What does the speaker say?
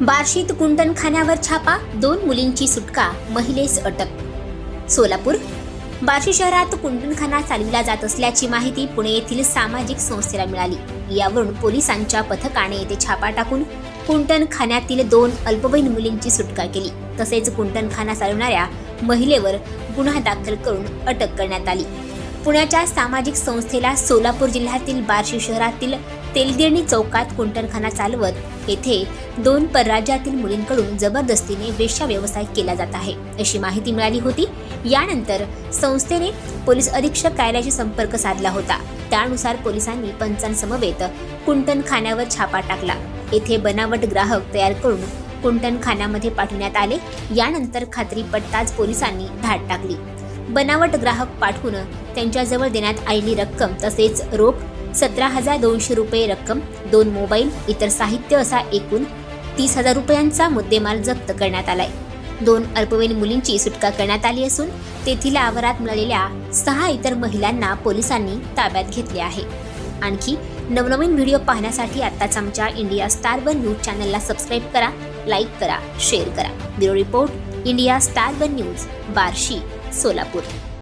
बार्शीत कुंटणखान्यावर छापा दोन मुलींची सुटका महिलेस अटक. सोलापूर बार्शी शहरात कुंडणखाना चालविला जात असल्याची माहिती पुणे येथील सामाजिक संस्थेला मिळाली. यावरून पोलिसांच्या पथकाने येथे छापा टाकून कुंटणखान्यातील दोन अल्पवयीन मुलींची सुटका केली. तसेच कुंटणखाना चालवणाऱ्या महिलेवर गुन्हा दाखल करून अटक करण्यात आली. पुण्याच्या सामाजिक संस्थेला सोलापूर जिल्ह्यातील बार्शी शहरातील तेलगिरणी चौकात कुंटणखाना चालवत येथे दोन परराज्यातील मुलींकडून जबरदस्तीने वेश्या व्यवसाय केला जात आहे. अशी माहिती मिळाली होती. यानंतर संस्थेने पोलीस अधीक्षक कार्यालयाशी संपर्क साधला होता. त्यानुसार पोलिसांनी पंचांसमवेत कुंटणखान्यावर छापा टाकला. येथे बनावट ग्राहक तयार करून कुंटणखान्यामध्ये पाठवण्यात आले. यानंतर खात्री पटताच पोलिसांनी धाड टाकली. बनावट ग्राहक पाठवून त्यांच्याजवळ देण्यात आलेली रक्कम तसेच रोख सतरा हजार दोनशे रुपये रक्कम दोन मोबाईल इतर साहित्य असा एकूण तीस हजार रुपयांचा मुद्देमाल जप्त करण्यात आलाय. दोन अल्पवयीन मुलींची सुटका करण्यात आली असून तेथील आवारात मिळालेल्या सहा इतर महिलांना पोलिसांनी ताब्यात घेतले आहे. आणखी नवनवीन व्हिडिओ पाहण्यासाठी आत्ताच आमच्या इंडिया स्टार वन न्यूज चॅनलला सबस्क्राईब करा लाईक करा शेअर करा. Bureau report India Star one news Barshi. Solapur